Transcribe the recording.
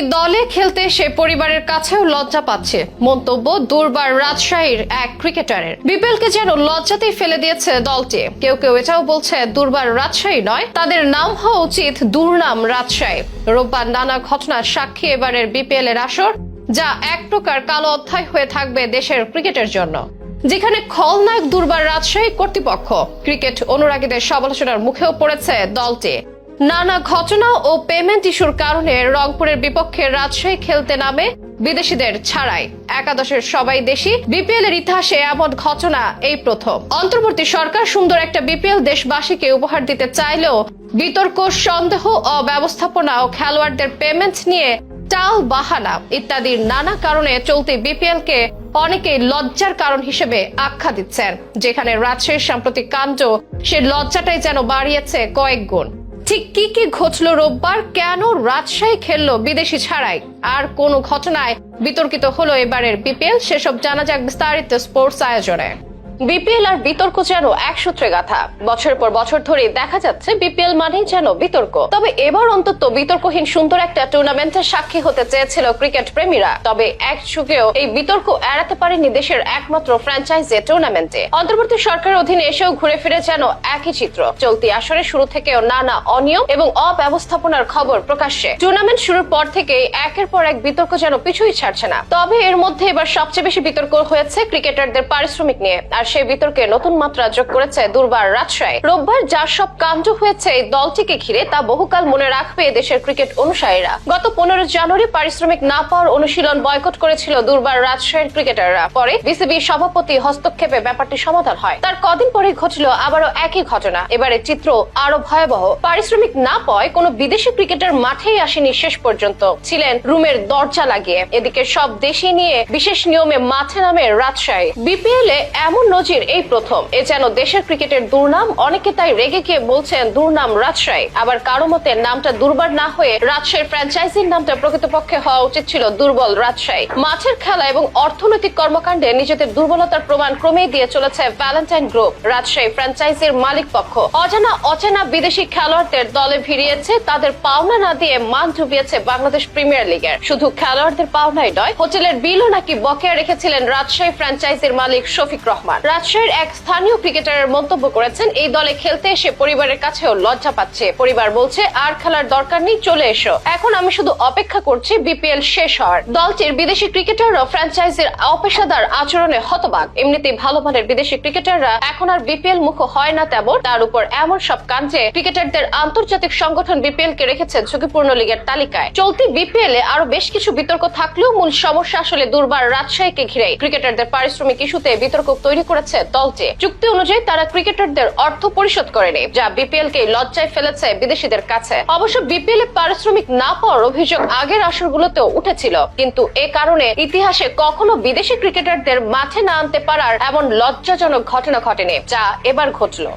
এই দলে খেলতে সে পরিবারের কাছেও লজ্জা পাচ্ছে। মন্তব্য, দুর্বার রাজশাহীর এক ক্রিকেটারের। বিপিএলকে যেন লজ্জাতেই ফেলে দিয়েছে দলটি। কেউ কেউ এটাও বলছে, দুর্বার রাজশাহী নয়, তাদের নাম হওয়া উচিত দুর্নাম রাজশাহী। রোববার নানা ঘটনার সাক্ষী এবারের বিপিএল এর আসর, যা এক প্রকার কালো অধ্যায় হয়ে থাকবে দেশের ক্রিকেটের জন্য। যেখানে খলনায়ক দুর্বার রাজশাহী কর্তৃপক্ষ। ক্রিকেট অনুরাগীদের সমালোচনার মুখেও পড়েছে দলটি। নানা ঘটনা ও পেমেন্ট ইস্যুর কারণে রংপুরের বিপক্ষে রাজশাহী খেলতে নামে বিদেশিদের ছাড়াই। একাদশের সবাই দেশি বিপিএল এর ইতিহাসে এমন ঘটনা এই প্রথম। অন্তর্বর্তী সরকার সুন্দর একটা বিপিএল দেশবাসীকে উপহার দিতে চাইলেও বিতর্ক, সন্দেহ ও ব্যবস্থাপনা ও খেলোয়াড়দের পেমেন্ট নিয়ে টাল বাহানা ইত্যাদির নানা কারণে চলতি বিপিএল কে অনেকেই লজ্জার কারণ হিসেবে আখ্যা দিচ্ছেন, যেখানে রাজশাহীর সাম্প্রতিক কাণ্ড সে লজ্জাটাই যেন বাড়িয়েছে কয়েক গুণ। ঠিক কি কি ঘটলো রোববার? কেন রাজশাহী খেললো বিদেশি ছাড়াই? আর কোন ঘটনায় বিতর্কিত হলো এবারের বিপিএল? সেসব জানা যাক বিস্তারিত স্পোর্টস আয়োজনে। বিপিএল আর বিতর্ক যেন এক সূত্রে গাথা। বছর পর বছর ধরে দেখা যাচ্ছে বিপিএল মানেই যেন বিতর্ক। তবে এবার অন্তত বিতর্কহীন সুন্দর একটা টুর্নামেন্টের সাক্ষী হতে চেয়েছিল ক্রিকেট প্রেমীরা। তবে এক যুগেও এই বিতর্ক এড়াতে পারেনি দেশের একমাত্র ফ্র্যাঞ্চাইজি টুর্নামেন্টে। অন্তর্বর্তী সরকারের অধীনে এসেও ঘুরে ফিরে যেন একই চিত্র। চলতি আসরে শুরু থেকেও নানা অনিয়ম এবং অব্যবস্থাপনার খবর প্রকাশ্যে। টুর্নামেন্ট শুরুর পর থেকে একের পর এক বিতর্ক যেন পিছুই ছাড়ছে না। তবে এর মধ্যে এবার সবচেয়ে বেশি বিতর্ক হয়েছে ক্রিকেটারদের পারিশ্রমিক নিয়ে। আর সেই বিতর্কে নতুন মাত্রা যোগ করেছে দুর্বার রাজশাহী। রোববার যা সব কাণ্ড হয়েছে এই দলটিকে ঘিরে তা বহুকাল মনে রাখবে দেশের ক্রিকেট অনুসারীরা। গত পনেরো জানুয়ারি পারিশ্রমিক না পাওয়ার অনুশীলন বয়কট করেছিল দুর্বার রাজশাহীর ক্রিকেটাররা। পরে বিসিবি সভাপতি হস্তক্ষেপে ব্যাপারটি সমাধান হয়। তার কদিন পরে ঘটল আবারও একই ঘটনা। এবারে চিত্র আরও ভয়াবহ। পারিশ্রমিক না পাওয়ায় কোনো বিদেশি ক্রিকেটার মাঠেই আসেনি শেষ পর্যন্ত। ছিলেন রুমের দরজা লাগিয়ে। এদিকে সব দেশে নিয়ে বিশেষ নিয়মে মাঠে নামে রাজশাহী। বিপিএল এ এমন নজির এই প্রথম। এ যেন দেশের ক্রিকেটের দুর্নাম, অনেকে তাই রেগে গিয়ে বলছেন দুর্নাম রাজশাহী। আবার কারও মতে নামটা দুর্বার না হয়ে রাজশাহীর ফ্র্যাঞ্চাইজির নামটা প্রকৃতপক্ষে হওয়া উচিত ছিল দুর্বল রাজশাহী। মাঠের খেলা এবং অর্থনৈতিক কর্মকাণ্ডে নিজেদের দুর্বলতার প্রমাণ ক্রমেই দিয়ে চলেছে ভ্যালেন্টাইন গ্রুপ রাজশাহী ফ্র্যাঞ্চাইজির মালিক পক্ষ। অজানা অচেনা বিদেশি খেলোয়াড়দের দলে ভিড়িয়েছে, তাদের পাওনা না দিয়ে মান ডুবিয়েছে বাংলাদেশ প্রিমিয়ার লিগের শুধু খেলোয়াড়দের পাওনাই নয়, হোটেলের বিলও নাকি বকেয়া রেখেছিলেন রাজশাহী ফ্র্যাঞ্চাইজির মালিক শফিক রহমান। রাজশাহীর এক স্থানীয় ক্রিকেটারের মন্তব্য করেছেন, এই দলে খেলতে এসে পরিবারের কাছেও লজ্জা পাচ্ছে। পরিবার বলছে, আর খেলার দরকার নেই, চলে এসো। এখন আমি শুধু অপেক্ষা করছি বিপিএল শেষ হওয়ার। দলটির বিদেশি ক্রিকেটাররা ফ্র্যাঞ্চাইজির অপেশাদার আচরণে হতবাক। এমনিতেই ভালো মানের বিদেশি ক্রিকেটাররা এখন আর বিপিএল মুখ হয় না তেমন। তার উপর এমন সব কাঞ্চে ক্রিকেটারদের আন্তর্জাতিক সংগঠন বিপিএল কে রেখেছে ঝুঁকিপূর্ণ লীগের তালিকায়। চলতি বিপিএল এ আরও বেশ কিছু বিতর্ক থাকলেও মূল সমস্যা আসলে দুর্বার রাজশাহীকে ঘিরে। ক্রিকেটারদের পারিশ্রমিক ইস্যুতে বিতর্ক তৈরি করেছে দলটি চুক্তি অনুযায়ী তারা ক্রিকেটারদের অর্থ পরিশোধ করেনি, যা বিপিএল কে লজ্জায় ফেলেছে বিদেশিদের কাছে। অবশ্য বিপিএল এ পারিশ্রমিক না পাওয়ার অভিযোগ আগের আসরগুলোতেও উঠেছিল, কিন্তু এ কারণে ইতিহাসে কখনো বিদেশি ক্রিকেটারদের মাঠে না আনতে পারার এমন লজ্জাজনক ঘটনা ঘটেনি, যা এবার ঘটলো।